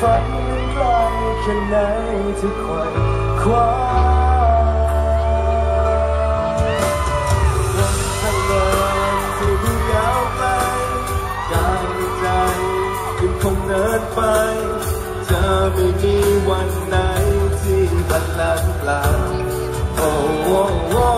ฝันไรแค่ไหนจะคอยคว้าวันทางเดินที่ดูยาวไกลกายใจยังคงเดินไปจะไม่มีวันไหนที่บัดลันลาโอ้โอ้โอ้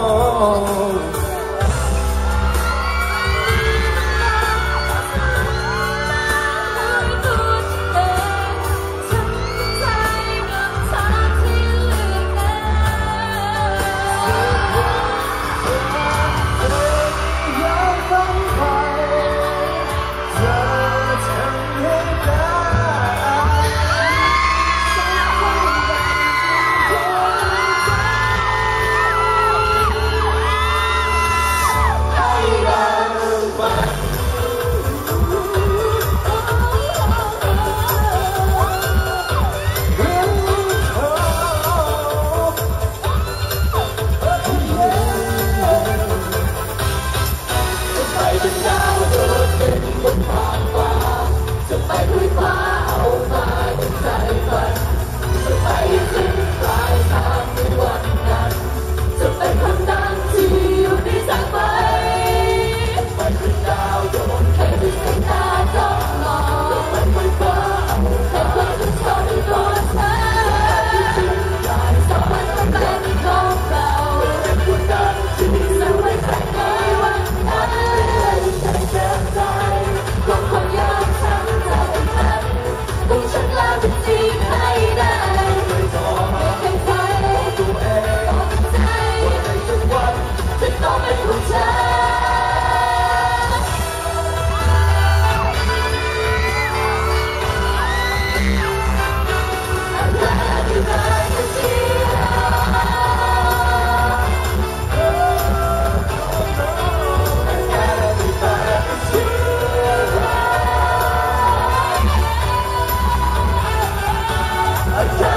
I